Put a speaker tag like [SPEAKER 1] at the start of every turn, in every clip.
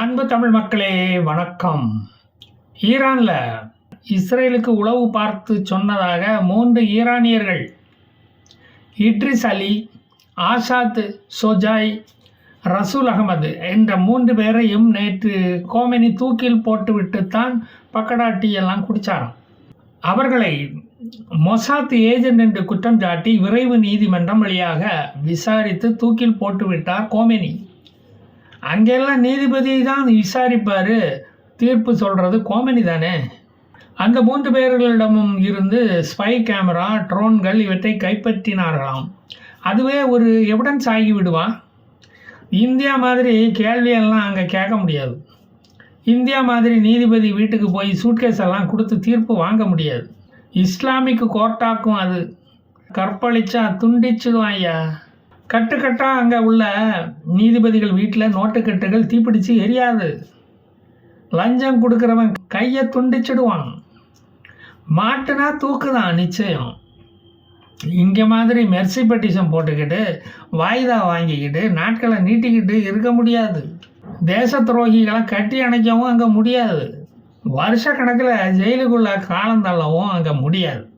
[SPEAKER 1] அன்பு தமிழ் மக்களே வணக்கம். ஈரானில் இஸ்ரேலுக்கு உளவு பார்த்து சொன்னதாக மூன்று ஈரானியர்கள். இட்ரிஸ் அலி ஆசாத் சோஜாய் ரசூல் அகமது என்ற மூன்று பேரையும் நேற்று கோமெனி தூக்கில் போட்டுவிட்டுத்தான் பக்கடாட்டி எல்லாம் குடித்தாராம் அவர்களை மொசாத் ஏஜென்ட் என்று குற்றம் சாட்டி விரைவு நீதிமன்றம் வழியாக விசாரித்து தூக்கில் போட்டுவிட்டார் கோமெனி. அங்கெல்லாம் நீதிபதி தான் விசாரிப்பார். தீர்ப்பு சொல்கிறது கோமெனி தானே? அந்த மூன்று பேர்களிடமும் இருந்து ஸ்பை கேமரா ட்ரோன்கள் இவற்றை கைப்பற்றினார்களாம். அதுவே ஒரு எவிடன்ஸ் ஆகி விடுவா இந்தியா மாதிரி கேள்வியெல்லாம் அங்கே கேட்க முடியாது. இந்தியா மாதிரி நீதிபதி வீட்டுக்கு போய் சூட்கேஸ் எல்லாம் கொடுத்து தீர்ப்பு வாங்க முடியாது. இஸ்லாமிக் கோர்ட்டாக்கும் அது. கற்பழிச்சா துண்டிச்சிடும் ஐயா கட்டுக்கட்டாக அங்கே உள்ள நீதிபதிகள் வீட்டில் நோட்டுக்கட்டுகள் தீப்பிடிச்சு எரியாது. லஞ்சம் கொடுக்குறவன் கையை துண்டிச்சிடுவான். மாட்டுனா தூக்குதான் நிச்சயம். இங்கே மாதிரி மெர்சி பெட்டிஷன் போட்டுக்கிட்டு வாய்தா வாங்கிக்கிட்டு நாட்களை நீட்டிக்கிட்டு இருக்க முடியாது. தேச துரோகிகளை கட்டி அணைக்கவும் அங்கே முடியாது. வருஷ கணக்கில் ஜெயிலுக்குள்ள காலம் தள்ளவும் அங்கே முடியாது.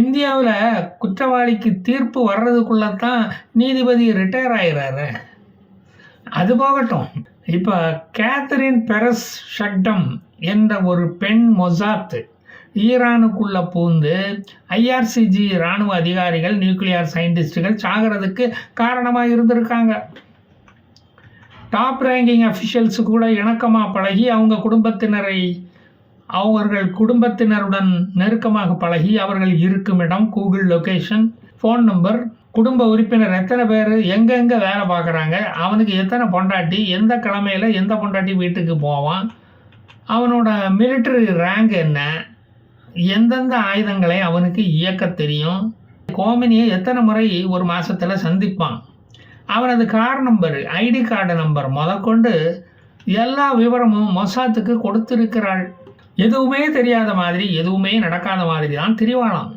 [SPEAKER 1] இந்தியாவில் குற்றவாளிக்கு தீர்ப்பு வர்றதுக்குள்ளே தான் நீதிபதி ரிட்டையர் ஆகிறாரு அது போகட்டும். இப்போ கேத்தரின் பெரஸ் ஷக்டம் என்ற ஒரு பெண் மொசாத் ஈரானுக்குள்ளே பூந்து ஐஆர்சிஜி இராணுவ அதிகாரிகள் நியூக்ளியர் சயின்டிஸ்டுகள் சாகிறதுக்கு காரணமாக இருந்திருக்காங்க. டாப் ரேங்கிங் அஃபிஷியல்ஸ் கூட இணக்கமாக பழகி அவங்க குடும்பத்தினரை அவர்கள் குடும்பத்தினருடன் நெருக்கமாக பழகி அவர்கள் இருக்கும் இடம் கூகுள் லொக்கேஷன் ஃபோன் நம்பர் குடும்ப உறுப்பினர் எத்தனை பேர்? எங்கெங்கே வேலை பார்க்குறாங்க? அவனுக்கு எத்தனை பொண்டாட்டி? எந்த கிழமையில் எந்த பொண்டாட்டி வீட்டுக்கு போவான்? அவனோட மிலிட்டரி ரேங்க் என்ன? எந்தெந்த ஆயுதங்களை அவனுக்கு இயக்க தெரியும்? கோமினியை எத்தனை முறை ஒரு மாதத்தில் சந்திப்பான்? அவனது car number ID card number முதற்கொண்டு எல்லா விவரமும் மொசாத்துக்கு கொடுத்திருக்கிறாள். எதுவுமே தெரியாத மாதிரி எதுவுமே நடக்காத மாதிரி தான் திரிவானாம்.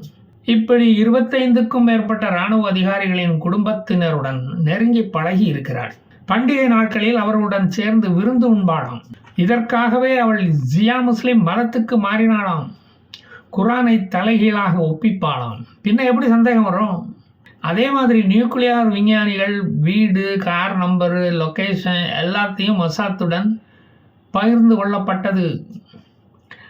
[SPEAKER 1] இப்படி இருபத்தைந்துக்கும் மேற்பட்ட இராணுவ அதிகாரிகளின் குடும்பத்தினருடன் நெருங்கி பழகி இருக்கிறாள். பண்டிகை நாட்களில் அவர்களுடன் சேர்ந்து விருந்து உண்பாளாம் இதற்காகவே அவள் ஜியா முஸ்லிம் மதத்துக்கு மாறினாளாம் குரானை தலைகீழாக ஒப்பிப்பாளாம் பின்ன எப்படி சந்தேகம் வரும்? அதே மாதிரி நியூக்ளியார் விஞ்ஞானிகள் வீடு கார் நம்பரு லொக்கேஷன் எல்லாத்தையும் மொசாத்துடன் பகிர்ந்து கொள்ளப்பட்டது.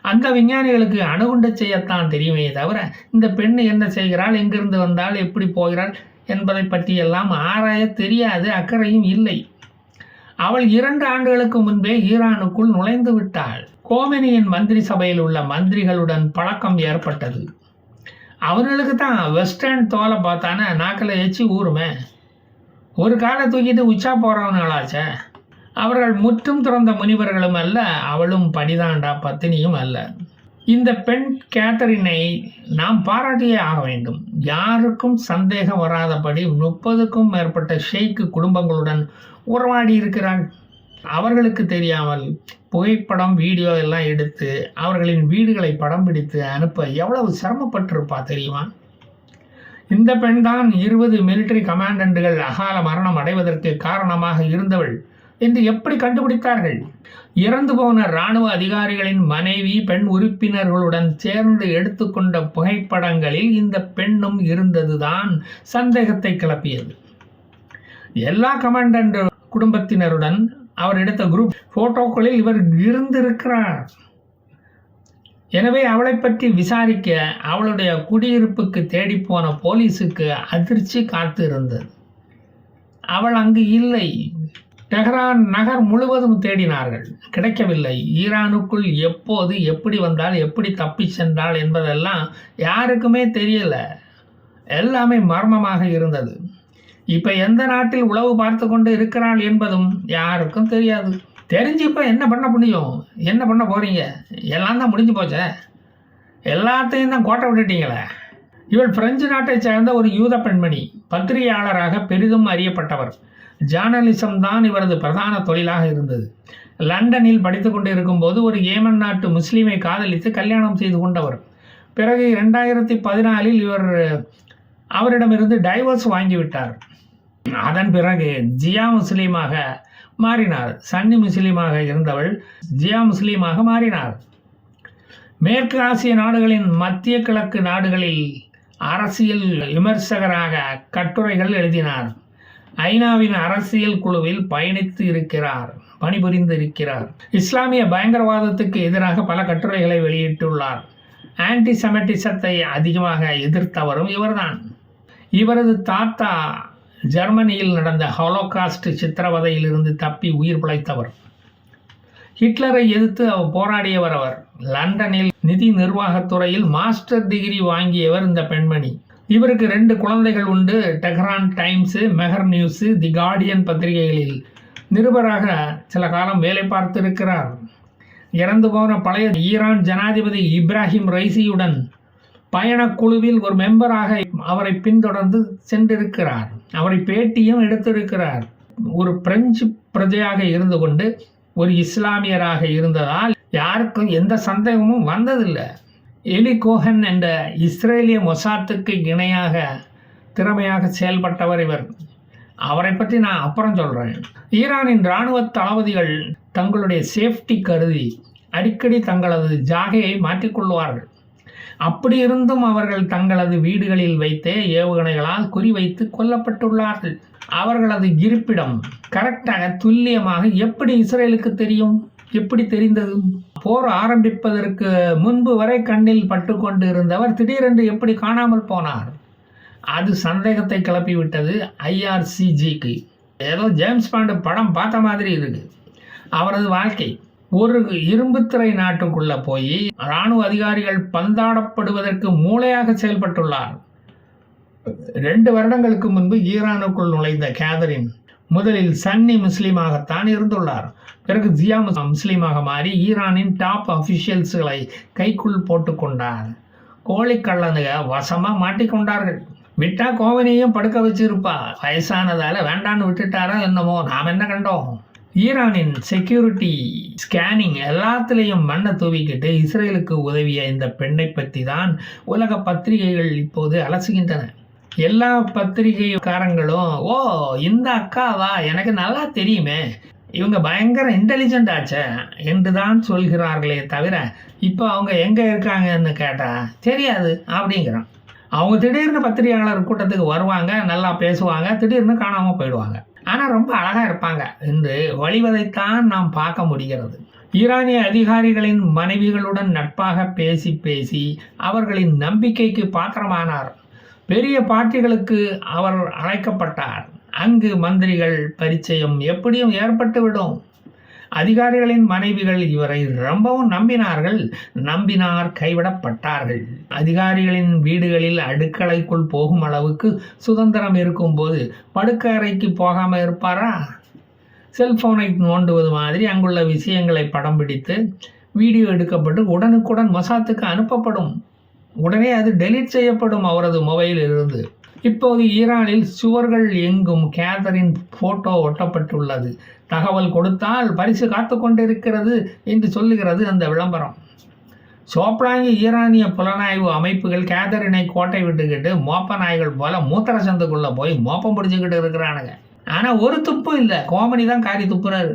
[SPEAKER 1] அந்த விஞ்ஞானிகளுக்கு அணுகுண்ட செய்யத்தான் தெரியுமே தவிர இந்த பெண் என்ன செய்கிறாள் எங்கிருந்து வந்தால் எப்படி போகிறாள் என்பதை பற்றி எல்லாம் ஆராய தெரியாது அக்கறையும் இல்லை. அவள் இரண்டு ஆண்டுகளுக்கு முன்பே ஈரானுக்குள் நுழைந்து விட்டாள். கோமினியின் மந்திரி சபையில் உள்ள மந்திரிகளுடன் பழக்கம் ஏற்பட்டது. அவர்களுக்கு தான் வெஸ்டர்ன் தோலை பார்த்தானே நாக்கில் எச்சு ஊருமே ஒரு காலை தூக்கிட்டு உச்சா போகிறவனாளாச்சே அவர்கள் முற்றும் துறந்த முனிவர்களும் அல்ல அவளும் படிதாண்டா பத்தினியும் அல்ல. இந்த பெண் கேத்தரினை நாம் பாராட்டியே ஆக வேண்டும். யாருக்கும் சந்தேகம் வராதபடி முப்பதுக்கும் மேற்பட்ட ஷெய்க்கு குடும்பங்களுடன் உறவாடி இருக்கிறாள். அவர்களுக்கு தெரியாமல் புகைப்படம் வீடியோ எல்லாம் எடுத்து அவர்களின் வீடுகளை படம் பிடித்து அனுப்ப எவ்வளவு சிரமப்பட்டிருப்பா தெரியுமா? இந்த பெண் தான் இருபது மிலிட்டரி கமாண்டன்ட்டுகள் அகால மரணம் அடைவதற்கு காரணமாக இருந்தவள். என்று எப்படி கண்டுபிடித்தார்கள்? இறந்து போன இராணுவ அதிகாரிகளின் மனைவி பெண் உறுப்பினர்களுடன் சேர்ந்து எடுத்துக்கொண்ட புகைப்படங்களில் இந்த பெண்ணும் இருந்ததுதான் சந்தேகத்தை கிளப்பியது. எல்லா கமாண்டன்ட் குடும்பத்தினருடன் அவர் எடுத்த குரூப் போட்டோக்களில் இவர் இருந்திருக்கிறார். எனவே அவளை பற்றி விசாரிக்க அவளுடைய குடியிருப்புக்கு தேடிப்போன போலீஸுக்கு அதிர்ச்சி காத்து இருந்தது அவள் அங்கு இல்லை. டெஹ்ரான் நகர் முழுவதும் தேடினார்கள். கிடைக்கவில்லை. ஈரானுக்குள் எப்போது எப்படி வந்தால் எப்படி தப்பி சென்றாள் என்பதெல்லாம் யாருக்குமே தெரியல. எல்லாமே மர்மமாக இருந்தது. இப்போ எந்த நாட்டில் உளவு பார்த்து கொண்டு இருக்கிறாள் என்பதும் யாருக்கும் தெரியாது. தெரிஞ்சு இப்போ என்ன பண்ண முடியும்? என்ன பண்ண போகிறீங்க எல்லாம் தான் முடிஞ்சு போச்சே? எல்லாத்தையும் தான் கோட்டை விட்டுட்டீங்களே? இவள் பிரெஞ்சு நாட்டை சேர்ந்த ஒரு யூத பெண்மணி பத்திரிகையாளராக பெரிதும் அறியப்பட்டவர். ஜேர்னலிசம் தான் இவரது பிரதான தொழிலாக இருந்தது. லண்டனில் படித்து கொண்டு இருக்கும்போது ஒரு ஏமன் நாட்டு முஸ்லீமை காதலித்து கல்யாணம் செய்து கொண்டவர். பிறகு ரெண்டாயிரத்தி பதினாலில் இவர் அவரிடமிருந்து டைவர்ஸ் வாங்கிவிட்டார் அதன் பிறகு ஜியா முஸ்லீமாக மாறினார். சன்னி முஸ்லீமாக இருந்தவள் ஜியா முஸ்லீமாக மாறினார். மேற்கு ஆசிய நாடுகளின் மத்திய கிழக்கு நாடுகளில் அரசியல் விமர்சகராக கட்டுரைகள் எழுதினார். ஐநாவின் அரசியல் குழுவில் பயணித்து இருக்கிறார் பணிபுரிந்து இருக்கிறார் இஸ்லாமிய பயங்கரவாதத்துக்கு எதிராக பல கட்டுரைகளை வெளியிட்டுள்ளார். ஆன்டி செமட்டிசத்தை அதிகமாக எதிர்த்தவரும் இவர்தான். இவரது தாத்தா ஜெர்மனியில் நடந்த ஹாலோகாஸ்ட் சித்திரவதையிலிருந்து தப்பி உயிர் பிழைத்தவர். ஹிட்லரை எதிர்த்து அவர் போராடியவர் அவர். லண்டனில் நிதி நிர்வாகத் துறையில் மாஸ்டர் டிகிரி வாங்கியவர் இந்த பெண்மணி. இவருக்கு ரெண்டு குழந்தைகள் உண்டு. Tehran Times Mehr News the Guardian பத்திரிகைகளில். நிருபராக சில காலம் வேலை பார்த்திருக்கிறார். இறந்து போன பழைய ஈரான் ஜனாதிபதி இப்ராஹிம் ரைசியுடன் பயணக்குழுவில் ஒரு மெம்பராக அவரை பின்தொடர்ந்து சென்றிருக்கிறார். அவரை பேட்டியும் எடுத்திருக்கிறார். ஒரு பிரெஞ்சு பிரஜையாக இருந்து கொண்டு ஒரு இஸ்லாமியராக இருந்ததால் யாருக்கும் எந்த சந்தேகமும் வந்ததில்லை. எலி கோஹன் என்ற இஸ்ரேலிய மொசாத்துக்கு இணையாக திறமையாக செயல்பட்டவர் இவர். அவரை பற்றி நான் அப்புறம் சொல்கிறேன் ஈரானின் இராணுவ தளபதிகள் தங்களுடைய சேஃப்டி கருதி அடிக்கடி தங்களது ஜாகையை மாற்றிக்கொள்வார்கள். அப்படி இருந்தும் அவர்கள் தங்களது வீடுகளில் வைத்தே ஏவுகணைகளால் குறிவைத்து கொல்லப்பட்டுள்ளார்கள். அவர்களது இருப்பிடம் கரெக்டாக துல்லியமாக எப்படி இஸ்ரேலுக்கு தெரியும்? எப்படி தெரிந்தது? போர் ஆரம்பிப்பதற்கு முன்பு வரை கண்ணில் பட்டு கொண்டு இருந்தவர் திடீரென்று எப்படி காணாமல் போனார்? அது சந்தேகத்தை கிளப்பிவிட்டது ஐஆர்சிஜிக்கு ஏதோ ஜேம்ஸ் பாண்டு படம் பார்த்த மாதிரி இருக்கு. அவரது வாழ்க்கை ஒரு இரும்புத்திரை நாட்டுக்குள்ள போய் இராணுவ அதிகாரிகள் பந்தாடப்படுவதற்கு மூளையாக செயல்பட்டுள்ளார். ரெண்டு வருடங்களுக்கு முன்பு ஈரானுக்குள் நுழைந்த கேதரின் முதலில் சன்னி முஸ்லீமாகத்தான் இருந்துள்ளார். பிறகு ஜியா முஸ்லீமாக மாறி ஈரானின் டாப் அஃபிஷியல்ஸ்களை கைக்குள் போட்டுக்கொண்டார் கோழிக்கள்ளனுக வசமாக மாட்டிக்கொண்டார்கள் விட்டா கோவனையும் படுக்க வச்சிருப்பா வயசானதால வேண்டான்னு விட்டுட்டாரா என்னமோ நாம் என்ன கண்டோம்? ஈரானின் செக்யூரிட்டி ஸ்கேனிங் எல்லாத்துலேயும் மண்ணை தூவிக்கிட்டு இஸ்ரேலுக்கு உதவிய இந்த பெண்ணை பற்றி தான் உலக பத்திரிகைகள் இப்போது அலசுகின்றன. எல்லா பத்திரிகைக்காரங்களும் ஓ இந்த அக்காவா? எனக்கு நல்லா தெரியுமே. இவங்க பயங்கர இன்டெலிஜென்ட் ஆச்சே என்று தான் சொல்கிறார்களே தவிர இப்போ அவங்க எங்கே இருக்காங்கன்னு கேட்டால் தெரியாது அப்படிங்கிறான். அவங்க திடீர்னு பத்திரிகையாளர் கூட்டத்துக்கு வருவாங்க நல்லா பேசுவாங்க திடீர்னு காணாமல் போயிடுவாங்க. ஆனால் ரொம்ப அழகாக இருப்பாங்க. என்று வழிவதைத்தான் நாம் பார்க்க முடிகிறது. ஈரானிய அதிகாரிகளின் மனைவிகளுடன் நட்பாக பேசி பேசி அவர்களின் நம்பிக்கைக்கு பாத்திரமானார். பெரிய பார்ட்டிகளுக்கு அவர் அழைக்கப்பட்டார். அங்கு மந்திரிகள் பரிச்சயம் எப்படியும் ஏற்பட்டுவிடும். அதிகாரிகளின் மனைவிகள் இவரை ரொம்பவும் நம்பினார்கள். நம்பினார் கைவிடப்பட்டார்கள். அதிகாரிகளின் வீடுகளில் அடுக்கலைக்குள் போகும் அளவுக்கு சுதந்திரம் இருக்கும்போது படுக்கறைக்கு போகாமல் இருப்பாரா? செல்போனை நோண்டுவது மாதிரி அங்குள்ள விஷயங்களை படம் பிடித்து வீடியோ எடுக்கப்பட்டு உடனுக்குடன் மொசாத்துக்கு அனுப்பப்படும். உடனே அது டெலீட் செய்யப்படும் அவரது மொபைலில் இருந்து இப்போது ஈரானில் சுவர்கள் எங்கும் கேதரின் போட்டோ ஒட்டப்பட்டுள்ளது. தகவல் கொடுத்தால் பரிசு காத்து கொண்டிருக்கிறது என்று சொல்லுகிறது அந்த விளம்பரம். சோப்ராங்கி ஈரானிய புலனாய்வு அமைப்புகள் கேதரினை கோட்டை விட்டுக்கிட்டு மோப்ப நாய்கள் போல மூத்திர சந்துக்குள்ளே போய் மோப்பம் பிடிச்சிக்கிட்டு இருக்கிறானுங்க. ஆனால் ஒரு துப்பும் இல்லை. கோமணி தான் காரி துப்புறாரு.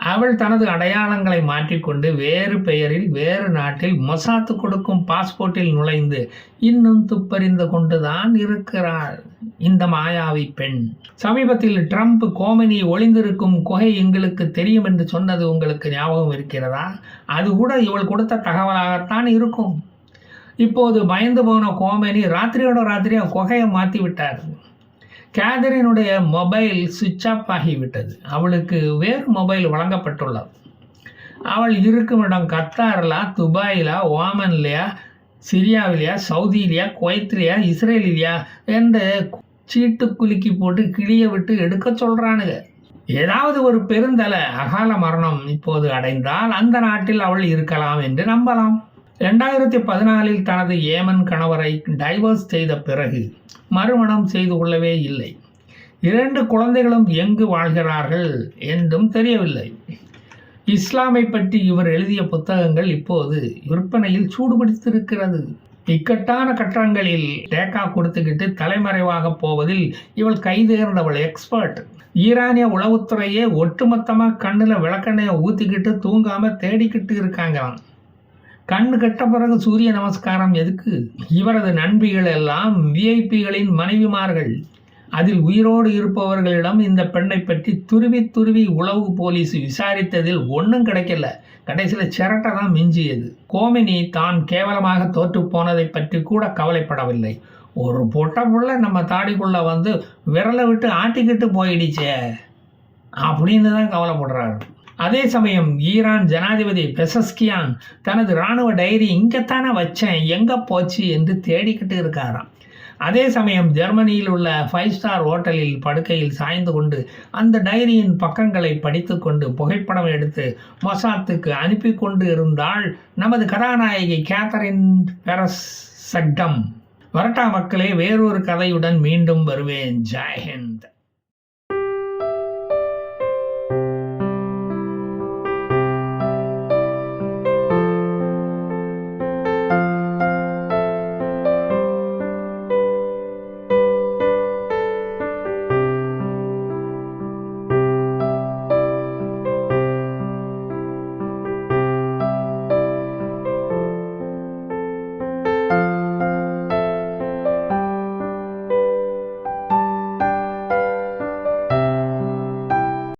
[SPEAKER 1] அவள் தனது அடையாளங்களை மாற்றிக்கொண்டு வேறு பெயரில் வேறு நாட்டில் மொசாத்து கொடுக்கும் பாஸ்போர்ட்டில் நுழைந்து இன்னும் துப்பறிந்து கொண்டுதான் இருக்கிறாள். இந்த மாயாவி பெண். சமீபத்தில் ட்ரம்ப் கோமனி ஒளிந்திருக்கும் குகை எங்களுக்கு தெரியும் என்று சொன்னது உங்களுக்கு ஞாபகம் இருக்கிறதா? அது கூட இவள் கொடுத்த தகவலாகத்தான் இருக்கும். இப்போது பயந்து போன கோமனி ராத்திரியோட ராத்திரியாக குகையை மாற்றி விட்டார். கேதரினுடைய மொபைல் சுவிட்ச் ஆஃப் ஆகிவிட்டது. அவளுக்கு வேறு மொபைல் வழங்கப்பட்டுள்ளது. அவள் இருக்கும் இடம் கத்தாரிலா துபாயிலா ஓமன்லையா சிரியாவிலையா சவுதியிலையா குவைத்திலையா இஸ்ரேலிலையா என்று சீட்டு குலுக்கி போட்டு கிளிய விட்டு எடுக்க சொல்கிறானுங்க ஏதாவது ஒரு பெருந்தலை அகால மரணம் இப்போது அடைந்தால் அந்த நாட்டில் அவள் இருக்கலாம் என்று நம்பலாம். ரெண்டாயிரத்தி பதினாலில் தனது ஏமன் கணவரை டைவர்ஸ் செய்த பிறகு மறுமணம் செய்து கொள்ளவே இல்லை. இரண்டு குழந்தைகளும் எங்கு வாழ்கிறார்கள் என்றும் தெரியவில்லை. இஸ்லாமை பற்றி இவர் எழுதிய புத்தகங்கள் இப்போது விற்பனையில் சூடுபிடித்திருக்கிறது இக்கட்டான கட்டங்களில் டேக்கா கொடுத்துக்கிட்டு தலைமறைவாக போவதில் இவள் கைதேர்ந்தவள் எக்ஸ்பர்ட் ஈரானிய உளவுத்துறையே ஒட்டுமொத்தமாக கண்ணில் விளக்கெண்ணையை ஊற்றிக்கிட்டு தூங்காமல் தேடிக்கிட்டு இருக்காங்களாம். கண் கெட்ட பிறகு சூரிய நமஸ்காரம் எதுக்கு? இவரது நண்பிகள் எல்லாம் விஐபிகளின் மனைவிமார்கள். அதில் உயிரோடு இருப்பவர்களிடம் இந்த பெண்ணை பற்றி துருவி துருவி உளவு போலீஸ் விசாரித்ததில் ஒன்றும் கிடைக்கல. கடைசியில் சிரட்டை தான் மிஞ்சியது. கோமினி தான் கேவலமாக தோற்று போனதை பற்றி கூட கவலைப்படவில்லை. ஒரு பொட்டை புள்ள நம்ம தாடிக்குள்ளே வந்து விரலை விட்டு ஆட்டிக்கிட்டு போயிடுச்சே. அப்படின்னு தான் கவலைப்படுறாரு. அதே சமயம் ஈரான் ஜனாதிபதி பெசஸ்கியான் தனது இராணுவ டைரி இங்கத்தானே வச்சேன் எங்கே போச்சு என்று தேடிக்கிட்டு இருக்காராம். அதே சமயம் ஜெர்மனியில் உள்ள ஃபைவ் ஸ்டார் ஹோட்டலில் படுக்கையில் சாய்ந்து கொண்டு அந்த டைரியின் பக்கங்களை படித்துக்கொண்டு புகைப்படம் எடுத்து மொசாத்துக்கு அனுப்பி கொண்டு இருந்தால் நமது கதாநாயகி கேத்தரின் பெரஸ் சட்டம் வரட்டா மக்களே வேறொரு கதையுடன் மீண்டும் வருவேன். ஜெய்ஹிந்த்